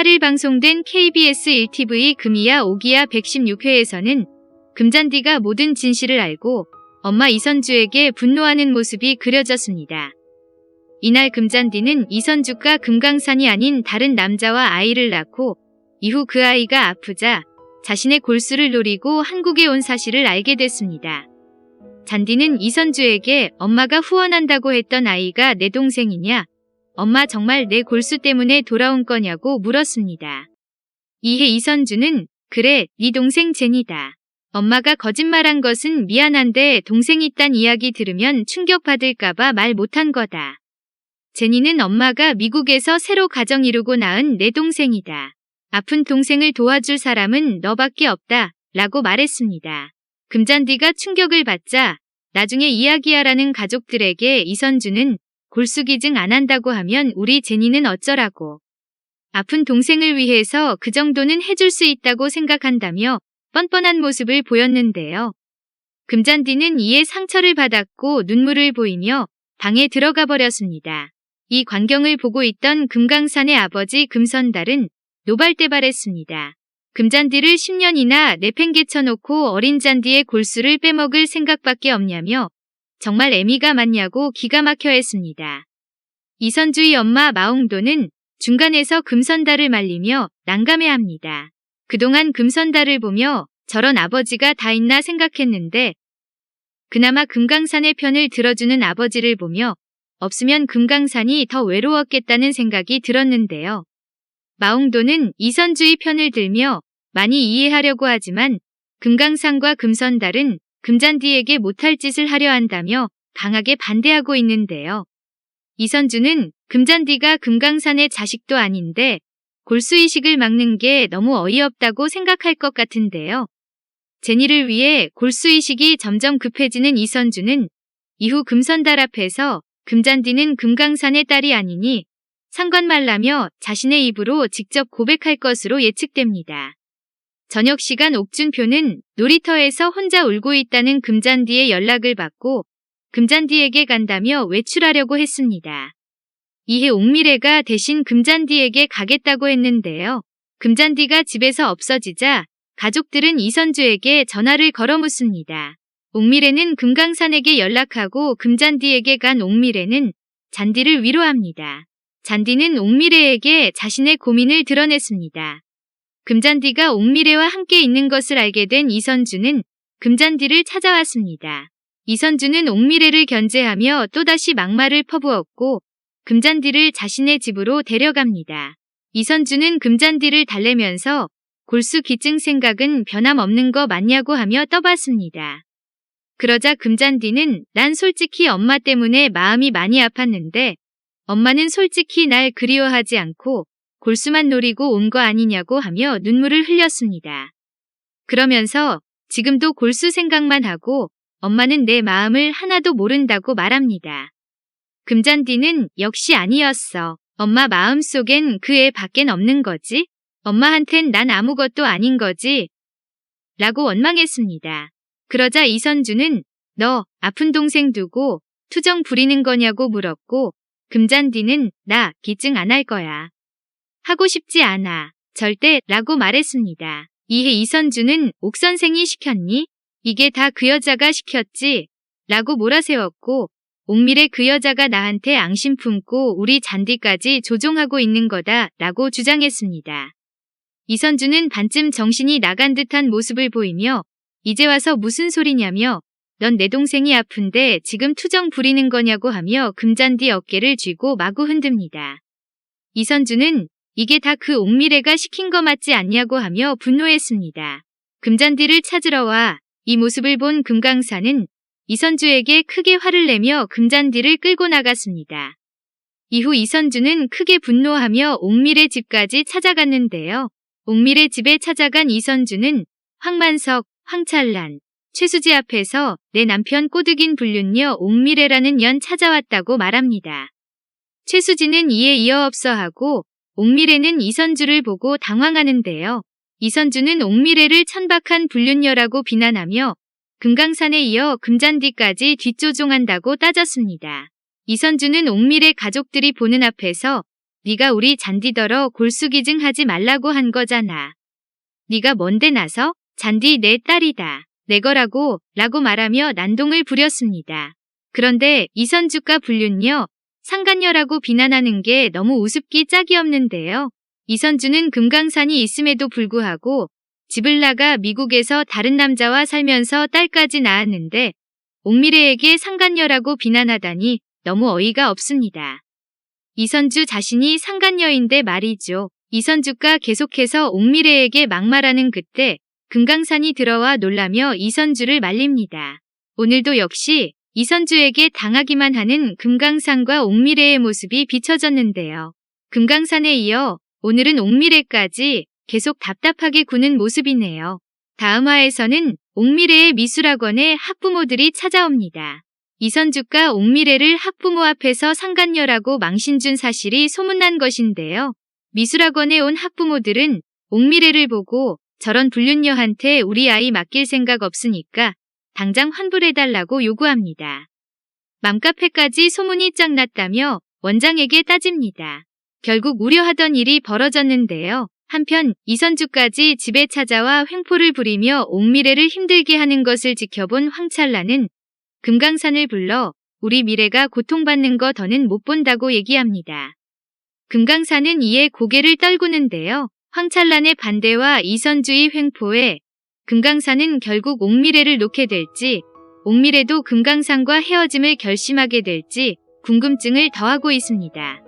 8일 방송된 KBS 1TV 금이야 오기야 116회에서는 금잔디가 모든 진실을 알고 엄마 이선주에게 분노하는 모습이 그려졌습니다. 이날 금잔디는 이선주가 금강산이 아닌 다른 남자와 아이를 낳고 이후 그 아이가 아프자 자신의 골수를 노리고 한국에 온 사실을 알게 됐습니다. 잔디는 이선주에게 엄마가 후원한다고 했던 아이가 내 동생이냐? 엄마 정말 내 골수 때문에 돌아온 거냐고 물었습니다. 이에 이선주는 그래, 네 동생 제니다. 엄마가 거짓말한 것은 미안한데 동생이 딴 이야기 들으면 충격받을까봐 말 못한 거다. 제니는 엄마가 미국에서 새로 가정 이루고 낳은 내 동생이다. 아픈 동생을 도와줄 사람은 너밖에 없다. 라고 말했습니다. 금잔디가 충격을 받자 나중에 이야기하라는 가족들에게 이선주는 골수기증 안 한다고 하면 우리 제니는 어쩌라고. 아픈 동생을 위해서 그 정도는 해줄 수 있다고 생각한다며 뻔뻔한 모습을 보였는데요. 금잔디는 이에 상처를 받았고 눈물을 보이며 방에 들어가 버렸습니다. 이 광경을 보고 있던 금강산의 아버지 금선달은 노발대발했습니다. 금잔디를 10년이나 내팽개쳐 놓고 어린 잔디의 골수를 빼먹을 생각밖에 없냐며 정말 애미가 맞냐고 기가 막혀 했습니다. 이선주의 엄마 마홍도는 중간에서 금선달을 말리며 난감해합니다. 그동안 금선달을 보며 저런 아버지가 다 있나 생각했는데 그나마 금강산의 편을 들어주는 아버지를 보며 없으면 금강산이 더 외로웠겠다는 생각이 들었는데요. 마홍도는 이선주의 편을 들며 많이 이해하려고 하지만 금강산과 금선달은 금잔디에게 못할 짓을 하려 한다며 강하게 반대하고 있는데요. 이선주는 금잔디가 금강산의 자식도 아닌데 골수이식을 막는 게 너무 어이없다고 생각할 것 같은데요. 제니를 위해 골수이식이 점점 급해지는 이선주는 이후 금선달 앞에서 금잔디는 금강산의 딸이 아니니 상관 말라며 자신의 입으로 직접 고백할 것으로 예측됩니다. 저녁 시간 옥준표는 놀이터에서 혼자 울고 있다는 금잔디의 연락을 받고 금잔디에게 간다며 외출하려고 했습니다. 이에 옥미래가 대신 금잔디에게 가겠다고 했는데요. 금잔디가 집에서 없어지자 가족들은 이선주에게 전화를 걸어 묻습니다. 옥미래는 금강산에게 연락하고 금잔디에게 간 옥미래는 잔디를 위로합니다. 잔디는 옥미래에게 자신의 고민을 드러냈습니다. 금잔디가 옥미래와 함께 있는 것을 알게 된 이선주는 금잔디를 찾아왔습니다. 이선주는 옥미래를 견제하며 또다시 막말을 퍼부었고 금잔디를 자신의 집으로 데려갑니다. 이선주는 금잔디를 달래면서 골수 기증 생각은 변함없는 거 맞냐고 하며 떠봤습니다. 그러자 금잔디는 난 솔직히 엄마 때문에 마음이 많이 아팠는데 엄마는 솔직히 날 그리워하지 않고 골수만 노리고 온 거 아니냐고 하며 눈물을 흘렸습니다. 그러면서 지금도 골수 생각만 하고 엄마는 내 마음을 하나도 모른다고 말합니다. 금잔디는 역시 아니었어. 엄마 마음 속엔 그 애 밖엔 없는 거지? 엄마한텐 난 아무것도 아닌 거지? 라고 원망했습니다. 그러자 이선주는 너 아픈 동생 두고 투정 부리는 거냐고 물었고 금잔디는 나 기증 안 할 거야. 하고 싶지 않아. 절대 라고 말했습니다. 이에 이선주는 옥 선생이 시켰니? 이게 다 그 여자가 시켰지? 라고 몰아세웠고 옥밀의 그 여자가 나한테 앙심 품고 우리 잔디까지 조종하고 있는 거다 라고 주장했습니다. 이선주는 반쯤 정신이 나간 듯한 모습을 보이며 이제 와서 무슨 소리냐며 넌 내 동생이 아픈데 지금 투정 부리는 거냐고 하며 금잔디 어깨를 쥐고 마구 흔듭니다. 이선주는 이게 다 그 옥미래가 시킨 거 맞지 않냐고 하며 분노했습니다. 금잔디를 찾으러 와 이 모습을 본 금강사는 이선주에게 크게 화를 내며 금잔디를 끌고 나갔습니다. 이후 이선주는 크게 분노하며 옥미래 집까지 찾아갔는데요. 옥미래 집에 찾아간 이선주는 황만석, 황찰란, 최수지 앞에서 내 남편 꼬드긴 불륜녀 옥미래라는 년 찾아왔다고 말합니다. 최수지는 이에 이어 없어하고 옥미래는 이선주를 보고 당황하는데요. 이선주는 옥미래를 천박한 불륜녀라고 비난하며 금강산에 이어 금잔디까지 뒷조종한다고 따졌습니다. 이선주는 옥미래 가족들이 보는 앞에서 네가 우리 잔디더러 골수기증하지 말라고 한 거잖아. 네가 뭔데 나서? 잔디 내 딸이다. 내 거라고 라고 말하며 난동을 부렸습니다. 그런데 이선주가 불륜녀, 상간녀라고 비난하는 게 너무 우습기 짝이 없는데요. 이선주는 금강산이 있음에도 불구하고 집을 나가 미국에서 다른 남자와 살면서 딸까지 낳았는데 옥미래에게 상간녀라고 비난하다니 너무 어이가 없습니다. 이선주 자신이 상간녀인데 말이죠. 이선주가 계속해서 옥미래에게 막말하는 그때 금강산이 들어와 놀라며 이선주를 말립니다. 오늘도 역시 이선주에게 당하기만 하는 금강산과 옥미래의 모습이 비춰졌는데요. 금강산에 이어 오늘은 옥미래까지 계속 답답하게 구는 모습이네요. 다음 화에서는 옥미래의 미술학원에 학부모들이 찾아옵니다. 이선주가 옥미래를 학부모 앞에서 상간녀라고 망신준 사실이 소문난 것인데요. 미술학원에 온 학부모들은 옥미래를 보고 저런 불륜녀한테 우리 아이 맡길 생각 없으니까 당장 환불해달라고 요구합니다. 맘카페까지 소문이 쫙 났다며 원장에게 따집니다. 결국 우려하던 일이 벌어졌는데요. 한편 이선주까지 집에 찾아와 횡포를 부리며 옥미래를 힘들게 하는 것을 지켜본 황찰라는 금강산을 불러 우리 미래가 고통받는 거 더는 못 본다고 얘기합니다. 금강산은 이에 고개를 떨구는데요. 황찰란의 반대와 이선주의 횡포에 금강산은 결국 옥미래를 놓게 될지 옥미래도 금강산과 헤어짐을 결심하게 될지 궁금증을 더하고 있습니다.